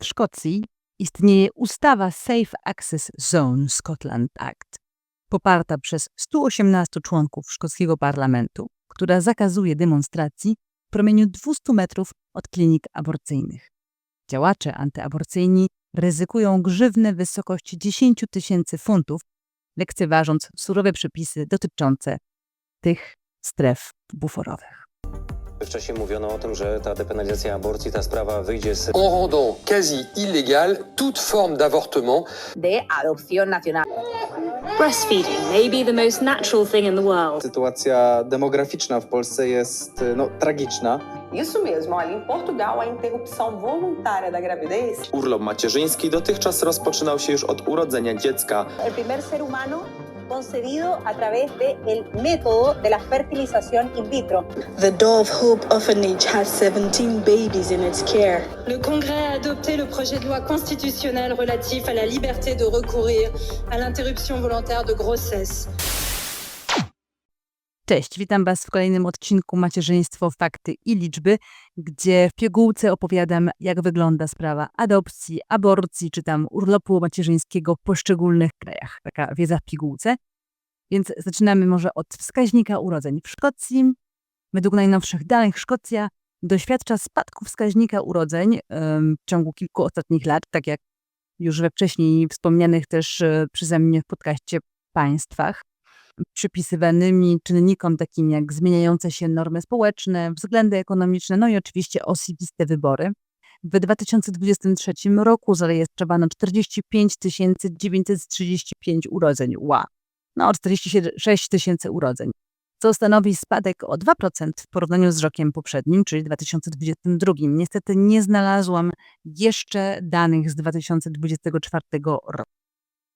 W Szkocji istnieje ustawa Safe Access Zone Scotland Act, poparta przez 118 członków szkockiego parlamentu, która zakazuje demonstracji w promieniu 200 metrów od klinik aborcyjnych. Działacze antyaborcyjni ryzykują grzywny w wysokości 10 tysięcy funtów, lekceważąc surowe przepisy dotyczące tych stref buforowych. Wcześniej mówiono o tym, że ta depenalizacja aborcji, ta sprawa wyjdzie z en rendant quasi illégale toute forme d'avortement de adopción nacional. Breastfeeding may be the most natural thing in the world. Sytuacja demograficzna w Polsce jest no, tragiczna. Isso mesmo, olha, em Portugal a interrupção voluntária da gravidez Urlop macierzyński dotychczas rozpoczynał się już od urodzenia dziecka. El primer ser humano concebido a través del método de la fertilización in vitro. The Dove Hope Orphanage has 17 babies in its care. Le Congrès a adopté le projet de loi constitutionnel relatif à la liberté de recourir à l'interruption volontaire de grossesse. Cześć, witam Was w kolejnym odcinku Macierzyństwo, Fakty i Liczby, gdzie w pigułce opowiadam, jak wygląda sprawa adopcji, aborcji czy tam urlopu macierzyńskiego w poszczególnych krajach. Taka wiedza w pigułce. Więc zaczynamy może od wskaźnika urodzeń. W Szkocji, według najnowszych danych, Szkocja doświadcza spadku wskaźnika urodzeń w ciągu kilku ostatnich lat, tak jak już we wcześniej wspomnianych też e, przeze mnie w podcaście państwach przypisywanymi czynnikom takim jak zmieniające się normy społeczne, względy ekonomiczne, no i oczywiście osobiste wybory. W 2023 roku zarejestrowano 45 935 urodzeń. Wow. No, 46 tysięcy urodzeń, co stanowi spadek o 2% w porównaniu z rokiem poprzednim, czyli 2022. Niestety nie znalazłam jeszcze danych z 2024 roku.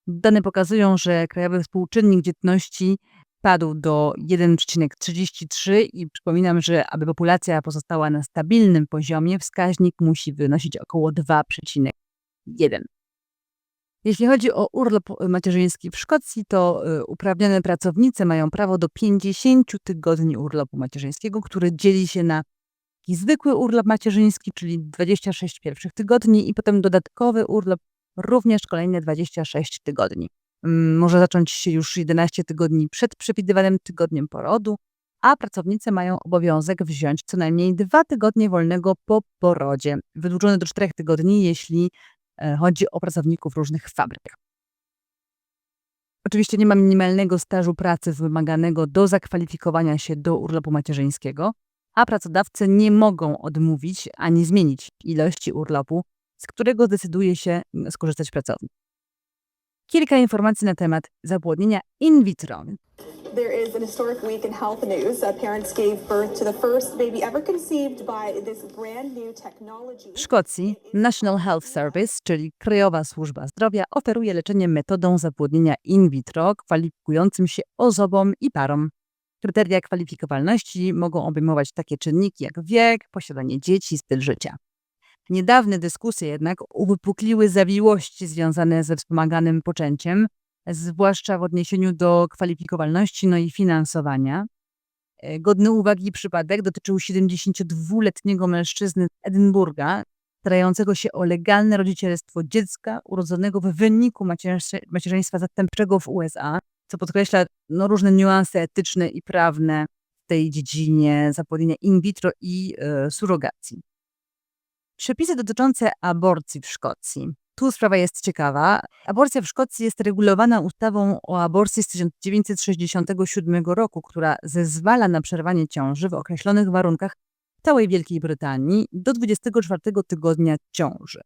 Dane pokazują, że krajowy współczynnik dzietności padł do 1,33 i przypominam, że aby populacja pozostała na stabilnym poziomie, wskaźnik musi wynosić około 2,1. Jeśli chodzi o urlop macierzyński w Szkocji, to y, uprawnione pracownice mają prawo do 50 tygodni urlopu macierzyńskiego, który dzieli się na zwykły urlop macierzyński, czyli 26 pierwszych tygodni i potem dodatkowy urlop również kolejne 26 tygodni. Mm, Może zacząć się już 11 tygodni przed przewidywanym tygodniem porodu, a pracownice mają obowiązek wziąć co najmniej dwa tygodnie wolnego po porodzie, wydłużone do 4 tygodni, jeśli e, chodzi o pracowników różnych fabryk. Oczywiście nie ma minimalnego stażu pracy wymaganego do zakwalifikowania się do urlopu macierzyńskiego, a pracodawcy nie mogą odmówić ani zmienić ilości urlopu, z którego decyduje się skorzystać pracownik. Kilka informacji na temat zapłodnienia in vitro. Uh. W Szkocji National Health Service, czyli Krajowa Służba Zdrowia, oferuje leczenie metodą zapłodnienia in vitro kwalifikującym się osobom i parom. Kryteria kwalifikowalności mogą obejmować takie czynniki jak wiek, posiadanie dzieci, styl życia. Niedawne dyskusje jednak uwypukliły zawiłości związane ze wspomaganym poczęciem, zwłaszcza w odniesieniu do kwalifikowalności no i finansowania. E, Godny uwagi przypadek dotyczył 72-letniego mężczyzny z Edynburga, starającego się o legalne rodzicielstwo dziecka urodzonego w wyniku macierzyństwa, zastępczego w USA, co podkreśla no, różne niuanse etyczne i prawne w tej dziedzinie zapłodnienia in vitro i surogacji. Przepisy dotyczące aborcji w Szkocji. Tu sprawa jest ciekawa. Aborcja w Szkocji jest regulowana ustawą o aborcji z 1967 roku, która zezwala na przerwanie ciąży w określonych warunkach w całej Wielkiej Brytanii do 24 tygodnia ciąży.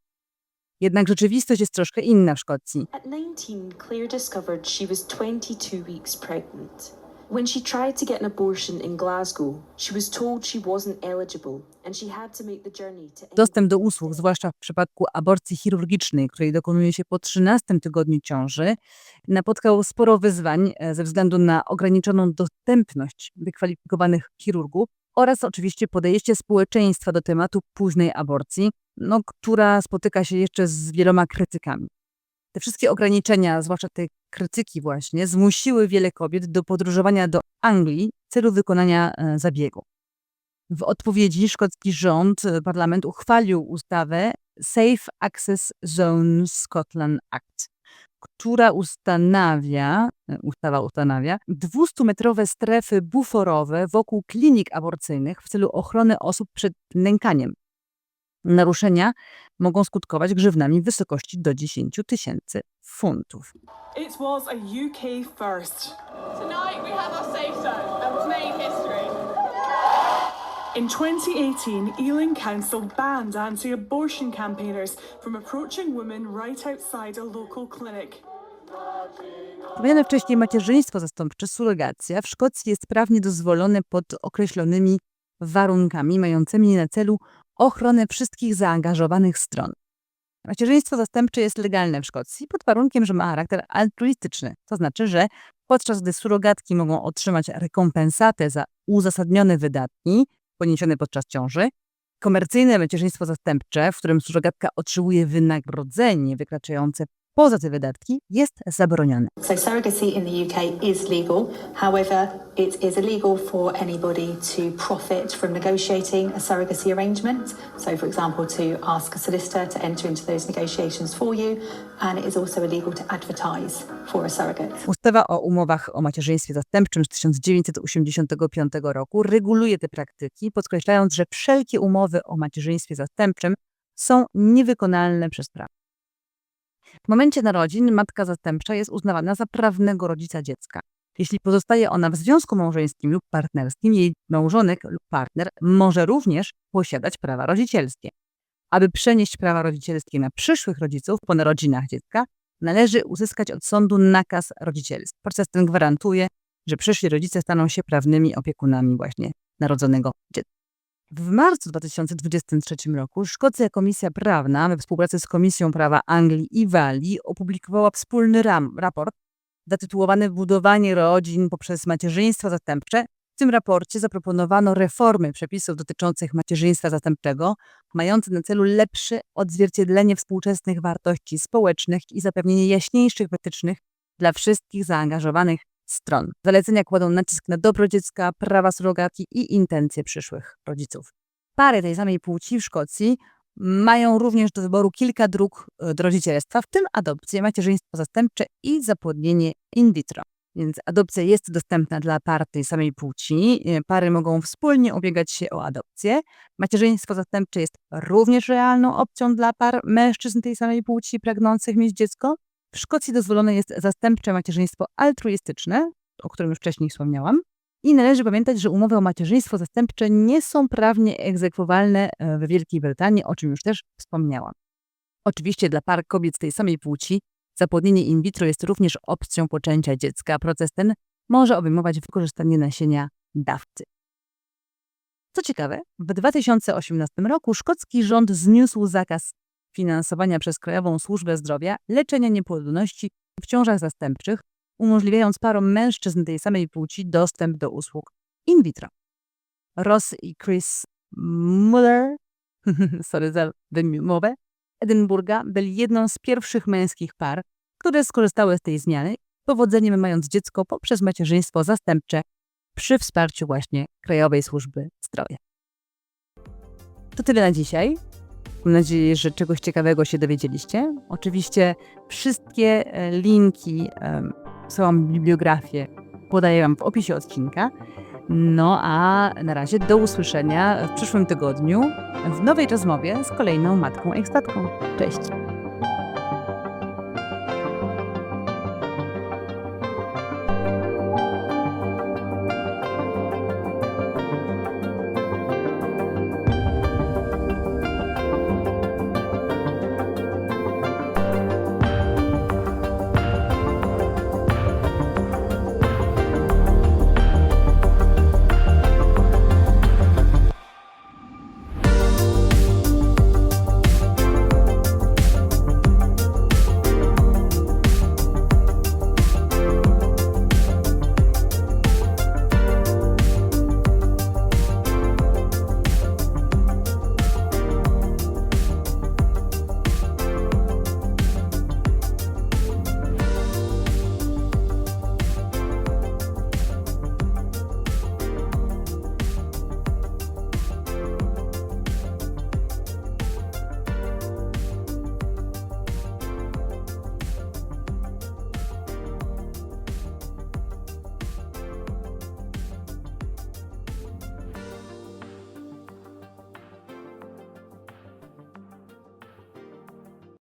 Jednak rzeczywistość jest troszkę inna w Szkocji. At 19, Claire discovered she was 22 weeks pregnant. When she tried to get an abortion in Glasgow, she was told she wasn't eligible and she had to make the journey to Dostęp do usług, zwłaszcza w przypadku aborcji chirurgicznej, której dokonuje się po 13 tygodniu ciąży, napotkał sporo wyzwań e, ze względu na ograniczoną dostępność wykwalifikowanych chirurgów oraz oczywiście podejście społeczeństwa do tematu późnej aborcji, no, która spotyka się jeszcze z wieloma krytykami. Te wszystkie ograniczenia, zwłaszcza te krytyki właśnie, zmusiły wiele kobiet do podróżowania do Anglii w celu wykonania e, zabiegu. W odpowiedzi szkocki rząd, e, parlament uchwalił ustawę Safe Access Zone Scotland Act, która ustanawia, e, ustawa ustanawia 200-metrowe strefy buforowe wokół klinik aborcyjnych w celu ochrony osób przed nękaniem. Naruszenia mogą skutkować grzywnami w wysokości do 10 tysięcy funtów. It was a UK first. Tonight we have our safe zone and we've made history. In 2018, Ealing Council banned anti abortion campaigners from approaching women right outside a local clinic. Wspomniane wcześniej macierzyństwo zastępcze, surogacja w Szkocji jest prawnie dozwolone pod określonymi warunkami, mającymi na celu ochronę wszystkich zaangażowanych stron. Macierzyństwo zastępcze jest legalne w Szkocji pod warunkiem, że ma charakter altruistyczny, to znaczy, że podczas gdy surogatki mogą otrzymać rekompensatę za uzasadnione wydatki poniesione podczas ciąży, komercyjne macierzyństwo zastępcze, w którym surogatka otrzymuje wynagrodzenie wykraczające poza te wydatki, jest zabronione. So surrogacy in the UK is legal. However, it is illegal for anybody to profit from negotiating a surrogacy arrangement. So, for example, to ask a solicitor to enter into those negotiations for you, and it is also illegal to advertise for a surrogate. Ustawa o umowach o macierzyństwie zastępczym z 1985 roku reguluje te praktyki, podkreślając, że wszelkie umowy o macierzyństwie zastępczym są niewykonalne przez prawo. W momencie narodzin matka zastępcza jest uznawana za prawnego rodzica dziecka. Jeśli pozostaje ona w związku małżeńskim lub partnerskim, jej małżonek lub partner może również posiadać prawa rodzicielskie. Aby przenieść prawa rodzicielskie na przyszłych rodziców po narodzinach dziecka, należy uzyskać od sądu nakaz rodzicielski. Proces ten gwarantuje, że przyszli rodzice staną się prawnymi opiekunami właśnie narodzonego dziecka. W marcu 2023 roku Szkocja Komisja Prawna we współpracy z Komisją Prawa Anglii i Walii opublikowała wspólny ram, raport zatytułowany Budowanie rodzin poprzez macierzyństwo zastępcze. W tym raporcie zaproponowano reformy przepisów dotyczących macierzyństwa zastępczego, mające na celu lepsze odzwierciedlenie współczesnych wartości społecznych i zapewnienie jaśniejszych wytycznych dla wszystkich zaangażowanych stron. Zalecenia kładą nacisk na dobro dziecka, prawa surogatki i intencje przyszłych rodziców. Pary tej samej płci w Szkocji mają również do wyboru kilka dróg e, do rodzicielstwa, w tym adopcję, macierzyństwo zastępcze i zapłodnienie in vitro. Więc adopcja jest dostępna dla par tej samej płci. E, Pary mogą wspólnie ubiegać się o adopcję. Macierzyństwo zastępcze jest również realną opcją dla par mężczyzn tej samej płci pragnących mieć dziecko. W Szkocji dozwolone jest zastępcze macierzyństwo altruistyczne, o którym już wcześniej wspomniałam. I należy pamiętać, że umowy o macierzyństwo zastępcze nie są prawnie egzekwowalne e, w Wielkiej Brytanii, o czym już też wspomniałam. Oczywiście dla par kobiet tej samej płci zapłodnienie in vitro jest również opcją poczęcia dziecka. Proces ten może obejmować wykorzystanie nasienia dawcy. Co ciekawe, w 2018 roku szkocki rząd zniósł zakaz finansowania przez Krajową Służbę Zdrowia leczenia niepłodności w ciążach zastępczych, umożliwiając parom mężczyzn tej samej płci dostęp do usług in vitro. Ross i Chris Muller, sorry za wymowę, Edynburga byli jedną z pierwszych męskich par, które skorzystały z tej zmiany, powodzeniem mając dziecko poprzez macierzyństwo zastępcze przy wsparciu właśnie Krajowej Służby Zdrowia. To tyle na dzisiaj. Mam nadzieję, że czegoś ciekawego się dowiedzieliście. Oczywiście wszystkie e, linki, całą bibliografię podaję Wam w opisie odcinka. No a na razie do usłyszenia w przyszłym tygodniu w nowej rozmowie z kolejną matką ekstatką. Cześć!